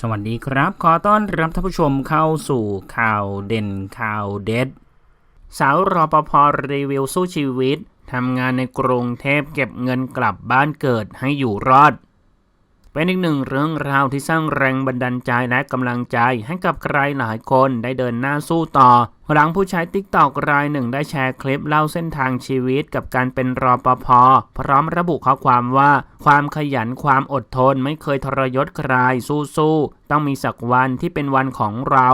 สวัสดีครับ ขอต้อนรับท่านผู้ชมเข้าสู่ข่าวเด่นข่าวเด็ด สาวรอปภรีวิวสู้ชีวิตทำงานในกรุงเทพเก็บเงินกลับบ้านเกิดให้อยู่รอด เป็นอีกหนึ่งเรื่องราวที่สร้างแรงบันดาลใจและกำลังใจให้กับใครหลายคนได้เดินหน้าสู้ต่อ หลังผู้ใช้ติ๊กตอกรายหนึ่งได้แชร์คลิปเล่าเส้นทางชีวิตกับการเป็นรอปภพร้อมระบุข้อความว่า ความขยันความอดทนไม่เคยทรยศใครสู้ๆต้องมีสักวันที่เป็นวันของเรา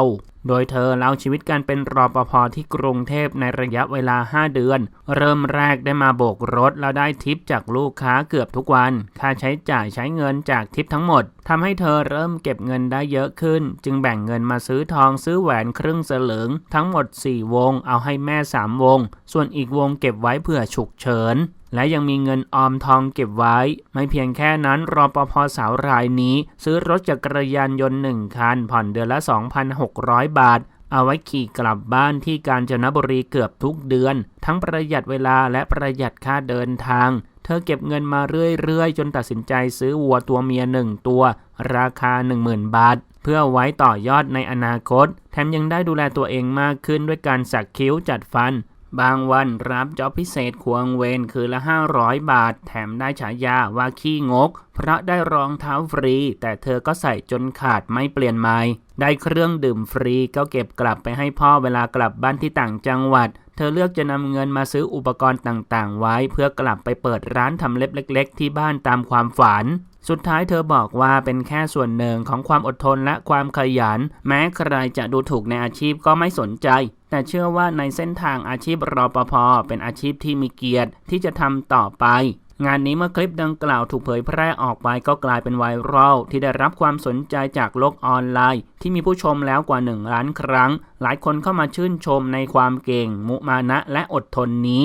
โดยเธอเล่าชีวิตการเป็นรอปภที่กรุงเทพในระยะเวลา 5 เดือน เริ่มแรกได้มาโบกรถแล้วได้ทิปจากลูกค้าเกือบทุกวัน ค่าใช้จ่ายใช้เงินจากทิปทั้งหมดทำให้เธอเริ่มเก็บเงินได้เยอะขึ้น จึงแบ่งเงินมาซื้อทองซื้อแหวนครึ่งสลึง ทั้งหมด 4 วง เอาให้แม่ 3 วง ส่วนอีกวงเก็บไว้เผื่อฉุกเฉิน และยังมีเงินออมทองเก็บไว้ ไม่เพียงแค่นั้นรอปภสาวรายนี้ ซื้อรถจักรยานยนต์หนึ่งคัน ผ่อนเดือนละ 2,600 บาท เอาไว้ขี่กลับบ้านที่กาญจนบุรีเกือบทุกเดือน ทั้งประหยัดเวลาและประหยัดค่าเดินทาง เธอเก็บเงินมาเรื่อยๆ จนตัดสินใจซื้อวัวตัวเมียหนึ่งตัว ราคา 10,000 บาทเพื่อไว้ต่อยอดในอนาคต แถมยังได้ดูแลตัวเองมากขึ้นด้วยการสักคิ้วจัดฟัน บางวันรับจ็อบพิเศษควงเวรคือละ 500 บาท แถมได้ฉายาว่าขี้งก เพราะได้รองเท้าฟรี แต่เธอก็ใส่จนขาดไม่เปลี่ยนใหม่ ได้เครื่องดื่มฟรีก็เก็บกลับไปให้พ่อเวลากลับบ้านที่ต่างจังหวัด เธอเลือกจะนำเงินมาซื้ออุปกรณ์ต่างๆ ไว้ เพื่อกลับไปเปิดร้านทำเล็บเล็ก ๆ ที่บ้านตามความฝัน สุดท้ายเธอบอกว่าเป็นแค่ส่วนหนึ่งของความอดทนและความขยัน แม้ใครจะดูถูกในอาชีพก็ไม่สนใจ แต่เชื่อว่าในเส้นทางอาชีพรอปภเป็นอาชีพที่มีเกียรติที่จะทำต่อไป งานนี้เมื่อคลิปดังกล่าวถูกเผยแพร่ออกไปก็กลายเป็นไวรัลที่ได้รับความสนใจจากโลกออนไลน์ ที่มีผู้ชมแล้วกว่า1ล้านครั้ง หลายคนเข้ามาชื่นชมในความเก่ง มุมานะและอดทนนี้